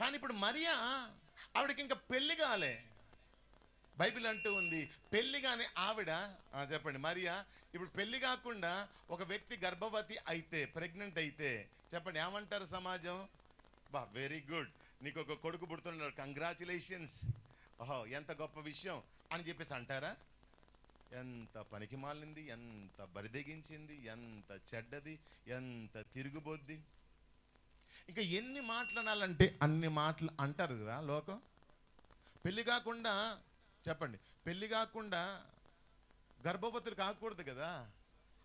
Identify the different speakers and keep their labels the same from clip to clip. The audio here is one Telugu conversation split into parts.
Speaker 1: కానీ ఇప్పుడు మరియా ఆవిడకి ఇంకా పెళ్ళి కాలే. బైబిల్ అంటూ ఉంది పెళ్ళి కానీ ఆవిడ చెప్పండి మరియా ఇప్పుడు పెళ్ళి కాకుండా ఒక వ్యక్తి గర్భవతి అయితే ప్రెగ్నెంట్ అయితే చెప్పండి ఏమంటారు సమాజం? బా వెరీ గుడ్. నీకు ఒక కొడుకు పుడుతున్నాడు కంగ్రాచులేషన్స్. ఓహో ఎంత గొప్ప విషయం అని చెప్పేసి అంటారా? ఎంత పనికి మాలింది ఎంత బరిదెగించింది ఎంత చెడ్డది ఎంత తిరుగుబోద్ది. ఇంకా ఎన్ని మాటలు అనాలంటే అన్ని మాటలు అంటారు కదా లోకం? పెళ్ళి కాకుండా చెప్పండి పెళ్ళి కాకుండా గర్భవతులు కాకూడదు కదా?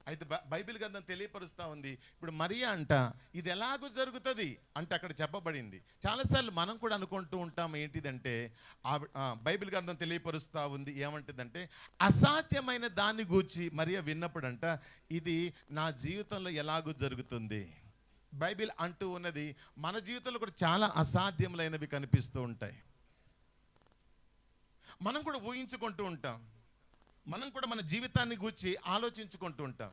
Speaker 1: అయితే బై- బైబిల్ గ్రంథం తెలియపరుస్తూ ఉంది. ఇప్పుడు మరియా అంట ఇది ఎలాగో జరుగుతుంది? అంటే అక్కడ చెప్పబడింది. చాలాసార్లు మనం కూడా అనుకుంటూ ఉంటాం ఏంటిదంటే బైబిల్ గ్రంథం తెలియపరుస్తూ ఉంది. ఏమంటుందంటే అసాధ్యమైన దాన్ని గూర్చి మరియా విన్నప్పుడంట ఇది నా జీవితంలో ఎలాగో జరుగుతుంది? బైబిల్ అంటూ ఉన్నది మన జీవితంలో కూడా చాలా అసాధ్యములైనవి కనిపిస్తూ ఉంటాయి. మనం కూడా ఊహించుకుంటూ ఉంటాం. మనం కూడా మన జీవితాన్ని గూర్చి ఆలోచించుకుంటూ ఉంటాం.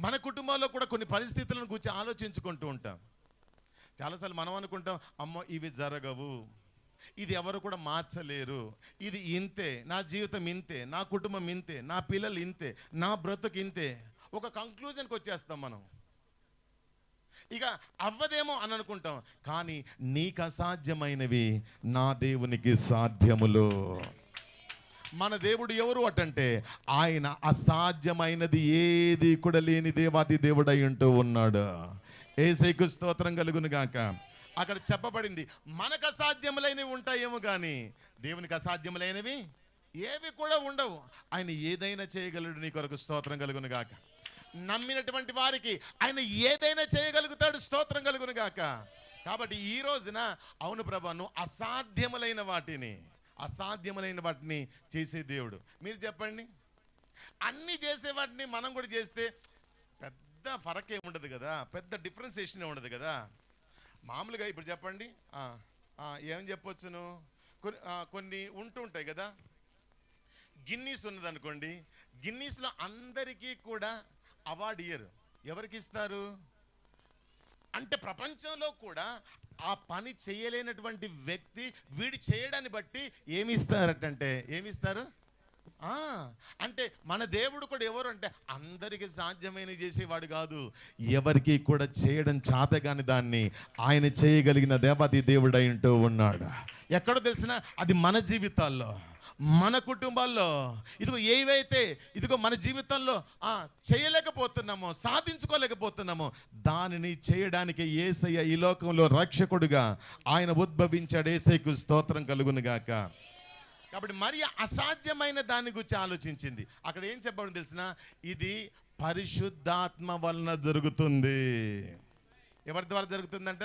Speaker 1: మన కుటుంబంలో కూడా కొన్ని పరిస్థితులను గూర్చి ఆలోచించుకుంటూ ఉంటాం. చాలాసార్లు మనం అనుకుంటాం అమ్మో ఇవి జరగవు. ఇది ఎవరు కూడా మార్చలేరు. ఇది ఇంతే. నా జీవితం ఇంతే. నా కుటుంబం ఇంతే. నా పిల్లలు ఇంతే. నా బ్రతుకు ఇంతే. ఒక కంక్లూజన్కి వచ్చేస్తాం మనం. ఇక అవ్వదేమో అని అనుకుంటాం. కానీ నీకు అసాధ్యమైనవి నా దేవునికి సాధ్యములు. మన దేవుడు ఎవరు అటంటే ఆయన అసాధ్యమైనది ఏది కూడా లేని దేవాది దేవుడై ఉంటూ ఉన్నాడు. ఏసైకు స్తోత్రం కలుగును గాక. అక్కడ చెప్పబడింది మనకు అసాధ్యములైనవి ఉంటాయేమో కానీ దేవునికి అసాధ్యములైనవి ఏవి కూడా ఉండవు. ఆయన ఏదైనా చేయగలడు నీ కొరకు స్తోత్రం కలుగును గాక. నమ్మినటువంటి వారికి ఆయన ఏదైనా చేయగలుగుతాడు స్తోత్రం కలుగును గాక. కాబట్టి ఈ రోజున అవును ప్రభా నువ్వు అసాధ్యములైన వాటిని అసాధ్యములైన వాటిని చేసే దేవుడు. మీరు చెప్పండి. అన్ని చేసే వాటిని మనం కూడా చేస్తే పెద్ద ఫరక్ ఏమి ఉండదు కదా? పెద్ద డిఫరెన్సేషన్ ఉండదు కదా? మామూలుగా ఇప్పుడు చెప్పండి. ఏం చెప్పొచ్చును? కొన్ని కొన్ని ఉంటూ ఉంటాయి కదా? గిన్నీస్ ఉన్నదనుకోండి గిన్నీస్లో అందరికీ కూడా అవార్డు ఇయర్. ఎవరికి ఇస్తారు? అంటే ప్రపంచంలో కూడా ఆ పని చేయలేనటువంటి వ్యక్తి వీడు చేయడాన్ని బట్టి ఏమి ఇస్తారటంటే ఏమి ఇస్తారు? అంటే మన దేవుడు కూడా ఎవరు అంటే అందరికి సాధ్యమైన చేసేవాడు కాదు. ఎవరికి కూడా చేయడం చాతగాని దాన్ని ఆయన చేయగలిగిన దేవాది దేవుడై ఉంటూ ఉన్నాడు. ఎక్కడో తెలిసిన అది మన జీవితాల్లో మన కుటుంబాల్లో. ఇదిగో ఏవైతే ఇదిగో మన జీవితంలో ఆ, చేయలేకపోతున్నామో సాధించుకోలేకపోతున్నామో దానిని చేయడానికి ఏసయ్య ఈ లోకంలో రక్షకుడుగా ఆయన ఉద్భవించాడు. ఏసైకు స్తోత్రం కలుగును గాక. కాబట్టి మరి అసాధ్యమైన దాని గురించి ఆలోచించింది. అక్కడ ఏం చెప్పడం తెలిసిన? ఇది పరిశుద్ధాత్మ వలన జరుగుతుంది. ఎవరి ద్వారా జరుగుతుందంట?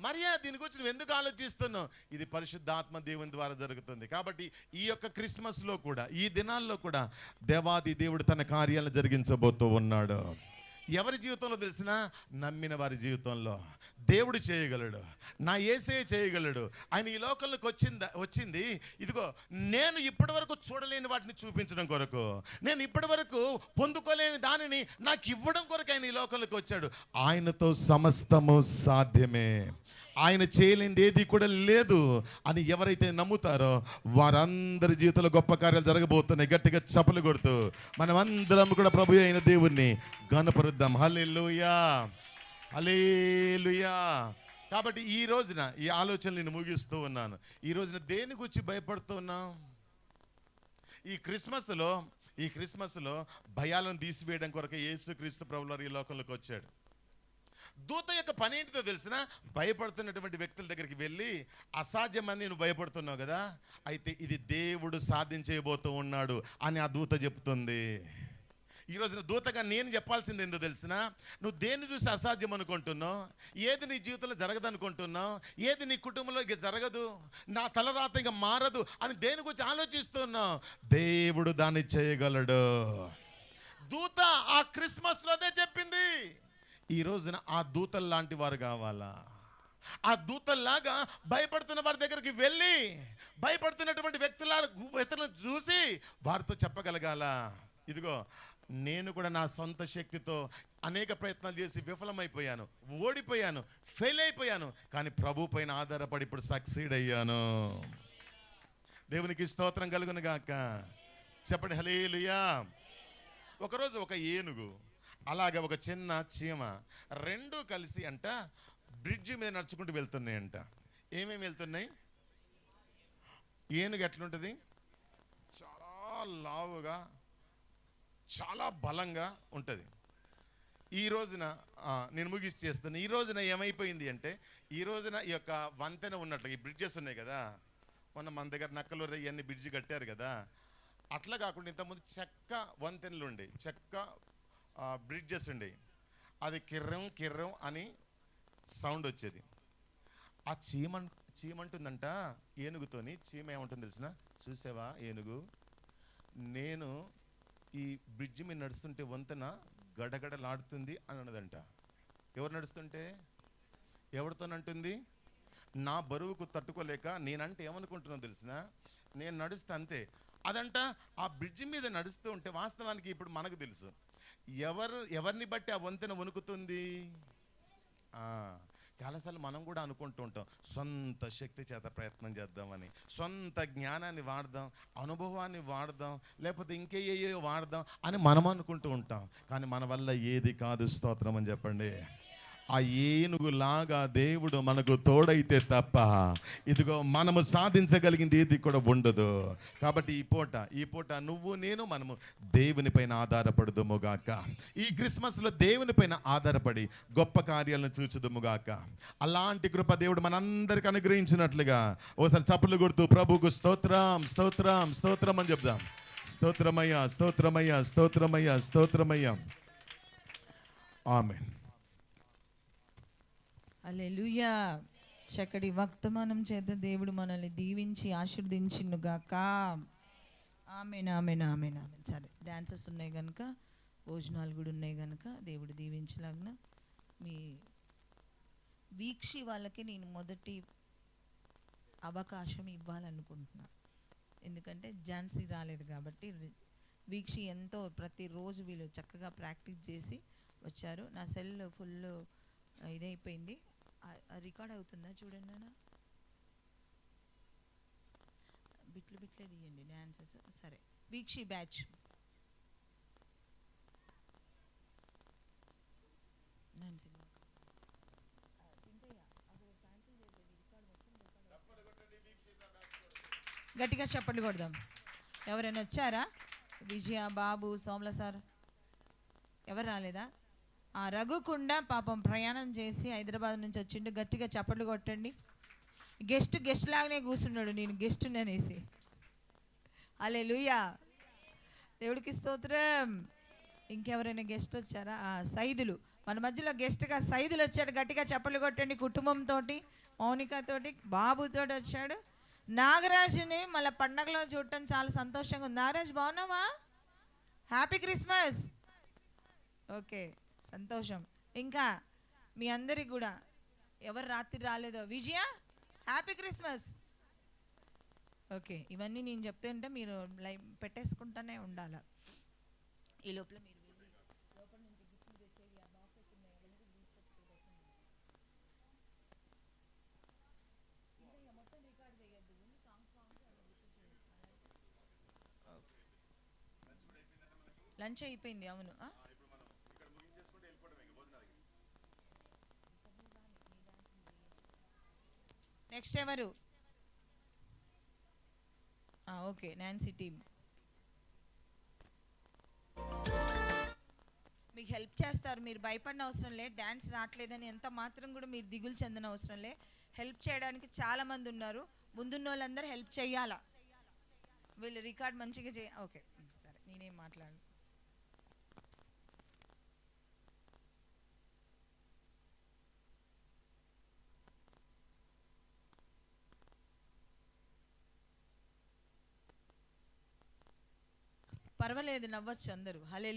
Speaker 1: మరియా దీని గురించి నువ్వు ఎందుకు ఆలోచిస్తున్నావు? ఇది పరిశుద్ధాత్మ దేవుని ద్వారా జరుగుతుంది. కాబట్టి ఈ యొక్క క్రిస్మస్లో కూడా ఈ దినాల్లో కూడా దేవాది దేవుడు తన కార్యాలను జరిగించబోతూ ఉన్నాడు. ఎవరి జీవితంలో తెలిసినా నమ్మిన వారి జీవితంలో. దేవుడు చేయగలడు. నా ఏసే చేయగలడు. ఆయన ఈ లోకంలోకి వచ్చింది వచ్చింది. ఇదిగో నేను ఇప్పటి వరకు చూడలేని వాటిని చూపించడం కొరకు. నేను ఇప్పటి వరకు పొందుకోలేని దానిని నాకు ఇవ్వడం కొరకు ఆయన ఈ లోకంలోకి వచ్చాడు. ఆయనతో సమస్తము సాధ్యమే. ఆయన చేయలేనిది ఏది కూడా లేదు అని ఎవరైతే నమ్ముతారో వారందరి జీవితంలో గొప్ప కార్యాలు జరగబోతున్నాయి. గట్టిగా చప్పలు కొడుతూ మనమందరం కూడా ప్రభు అయిన దేవుణ్ణి గనపరుద్దాం హల్లెలూయా. హలేలుయా కాబట్టి ఈ రోజున ఈ ఆలోచనలు నేను ముగిస్తూ ఉన్నాను. ఈ రోజున దేని గురించి భయపడుతూ ఉన్నాం ఈ క్రిస్మస్లో ఈ క్రిస్మస్లో భయాలను తీసివేయడం కొరకు యేసు క్రీస్తు ప్రభువారు ఈ లోకంలోకి వచ్చాడు. దూత యొక్క పని ఏంటిదో తెలిసిన భయపడుతున్నటువంటి వ్యక్తుల దగ్గరికి వెళ్ళి అసాధ్యమని నేను భయపడుతున్నావు కదా అయితే ఇది దేవుడు సాధించేయబోతూ ఉన్నాడు అని ఆ దూత చెప్తుంది. ఈ రోజున దూతగా నేను చెప్పాల్సింది ఏందో తెలిసిన? నువ్వు దేన్ని చూసి అసాధ్యం అనుకుంటున్నావు? ఏది నీ జీవితంలో జరగదు అనుకుంటున్నావు ఏది నీ కుటుంబంలో ఇక జరగదు? నా తలరాత ఇక మారదు అని దేని గురించి ఆలోచిస్తున్నావు? దేవుడు దాన్ని చేయగలడు. దూత ఆ క్రిస్మస్లోనే చెప్పింది. ఈ రోజున ఆ దూతలు లాంటి వారు కావాలా? ఆ దూతల్లాగా భయపడుతున్న వారి దగ్గరికి వెళ్ళి భయపడుతున్నటువంటి వ్యక్తుల వ్యక్తులను చూసి వారితో చెప్పగలగాల? ఇదిగో నేను కూడా నా సొంత శక్తితో అనేక ప్రయత్నాలు చేసి విఫలమైపోయాను ఓడిపోయాను ఫెయిల్ అయిపోయాను కానీ ప్రభు పైన ఆధారపడి ఇప్పుడు సక్సీడ్ అయ్యాను. దేవునికి స్తోత్రం కలుగును గాక. చెప్పండి హలేలుయా ఒకరోజు ఒక ఏనుగు అలాగే ఒక చిన్న చీమ రెండు కలిసి అంట బ్రిడ్జి మీద నడుచుకుంటూ వెళ్తున్నాయంట ఏమేమి వెళ్తున్నాయి? ఏనుగు ఎట్లుంటుంది? చాలా లావుగా చాలా బలంగా ఉంటుంది. ఈ రోజున నేను ముగిసి చేస్తున్నా ఈ రోజున ఏమైపోయింది అంటే ఈ రోజున ఈ యొక్క వంతెన ఉన్నట్లు ఈ బ్రిడ్జెస్ ఉన్నాయి కదా మొన్న మన దగ్గర నక్కలు ఇవన్నీ బ్రిడ్జి కట్టారు కదా అట్లా కాకుండా ఇంతకుముందు చెక్క వంతెనలు ఉండే చెక్క బ్రిడ్జెస్ ఉండే అది కిర్రం కిర్రం అని సౌండ్ వచ్చేది. ఆ చీమ చీమంటుందంట ఏనుగుతోని చీమ ఏమంటుంది తెలిసిన? చూసావా? ఏనుగు? నేను ఈ బ్రిడ్జి మీద నడుస్తుంటే వంతెన గడగడలాడుతుంది అని అన్నదంట. ఎవరు నడుస్తుంటే? ఎవరితోనంటుంది? నా బరువుకు తట్టుకోలేక నేనంటే ఏమనుకుంటున్నా తెలిసిన? నేను నడుస్తే అంతే. అదంట ఆ బ్రిడ్జి మీద నడుస్తూ ఉంటే వాస్తవానికి ఇప్పుడు మనకు తెలుసు. ఎవరు ఎవరిని బట్టి ఆ వంతెన వణుకుతుంది? చాలాసార్లు మనం కూడా అనుకుంటూ ఉంటాం సొంత శక్తి చేత ప్రయత్నం చేద్దామని సొంత జ్ఞానాన్ని వాడదాం అనుభవాన్ని వాడదాం లేకపోతే ఇంకేయో వాడదాం అని మనం అనుకుంటూ ఉంటాం. కానీ మన వల్ల ఏది కాదు స్తోత్రం అని చెప్పండి. ఆ ఏనుగులాగా దేవుడు మనకు తోడైతే తప్ప ఇదిగో మనము సాధించగలిగింది ఇది కూడా ఉండదు. కాబట్టి ఈ పూట ఈ పూట నువ్వు నేను మనము దేవునిపైన ఆధారపడుదుముగాక ఈ క్రిస్మస్లో దేవుని పైన ఆధారపడి గొప్ప కార్యాలను చూచుదుముగాక అలాంటి కృప దేవుడు మనందరికి అనుగ్రహించినట్లుగా ఓసారి చప్పులు కొడుతూ ప్రభుకు స్తోత్రం స్తోత్రం స్తోత్రం అని చెప్దాం. స్తోత్రమయ్యా స్తోత్రమయ్యా స్తోత్రమయ్యా స్తోత్రమయ్యా. ఆమెన్.
Speaker 2: అలెలుయా చక్కటి వర్తమానం చేత దేవుడు మనల్ని దీవించి ఆశీర్దించినుగాక ఆమెన్ ఆమెన్ ఆమెన్ ఆమెన్. సరే డాన్సెస్ ఉన్నాయి కనుక భోజనాలు కూడా ఉన్నాయి కనుక దేవుడు దీవించలాగిన మీ వీక్షి వాళ్ళకి నేను మొదటి అవకాశం ఇవ్వాలనుకుంటున్నాను ఎందుకంటే ఝాన్సీ రాలేదు కాబట్టి వీక్షి ఎంతో ప్రతిరోజు వీళ్ళు చక్కగా ప్రాక్టీస్ చేసి వచ్చారు. నా సెల్ ఫుల్ ఇదైపోయింది. రికార్డ్ అవుతుందా చూడండి అన్న బిట్లు బిట్లే తీయండి డ్యాన్సెస్ సరే. వీక్షి బ్యాచ్. డాన్సింగ్ గట్టిగా చప్పట్లు కొడదాం. ఎవరైనా వచ్చారా? విజయ బాబు సోమల సార్. ఎవరు రాలేదా? ఆ రఘుకుండా పాపం ప్రయాణం చేసి హైదరాబాద్ నుంచి వచ్చిండు. గట్టిగా చప్పట్లు కొట్టండి. గెస్ట్ గెస్ట్ లాగానే కూర్చున్నాడు. నేను గెస్ట్ అనేసి. అలే లూయా దేవుడికి స్తోత్రం. ఇంకెవరైనా గెస్ట్ వచ్చారా? సైదులు. మన మధ్యలో గెస్ట్గా సైదులు వచ్చాడు గట్టిగా చప్పట్లు కొట్టండి కుటుంబంతో మౌనికతోటి బాబుతోటి వచ్చాడు. నాగరాజుని మళ్ళీ పండగలో చూడటం చాలా సంతోషంగా ఉంది. నాగరాజ్ బాగున్నావా? Happy Christmas. ఓకే. సంతోషం. ఇంకా మీ అందరికి కూడా ఎవరు రాత్రి రాలేదో. విజయ హ్యాపీ క్రిస్మస్. ఓకే ఇవన్నీ నేను చెప్తుంటే మీరు లైవ్ పెట్టేసుకుంటూనే ఉండాలి. ఈ లోపల మీరు వెళ్ళి లోపల నుంచి గిఫ్ట్లు తెచ్చేవి ఆ బాక్సెస్ ఉన్నాయి అవన్నీ తీసుకొచ్చి పెట్టండి. ఇంకా ఇక మొత్తం రికార్డ్ చేయొద్దు ముందు సాంగ్స్ బాగుంటే అలా గుర్తు చేయండి. లంచ్ అయిపోయింది అవును ఆ? నెక్స్ట్ ఎవరు? Okay Nancy team. మీకు హెల్ప్ చేస్తారు మీరు భయపడిన అవసరం లే డ్యాన్స్ రావట్లేదని ఎంత మాత్రం కూడా మీరు దిగులు చెందిన అవసరం లే. హెల్ప్ చేయడానికి చాలామంది ఉన్నారు ముందున్న వాళ్ళందరూ హెల్ప్ చేయాలా వీళ్ళు రికార్డ్ మంచిగా చే ఓకే సరే నేనేం మాట్లాడను. పర్వాలేదు నవ్వచ్చు అందరూ. హలే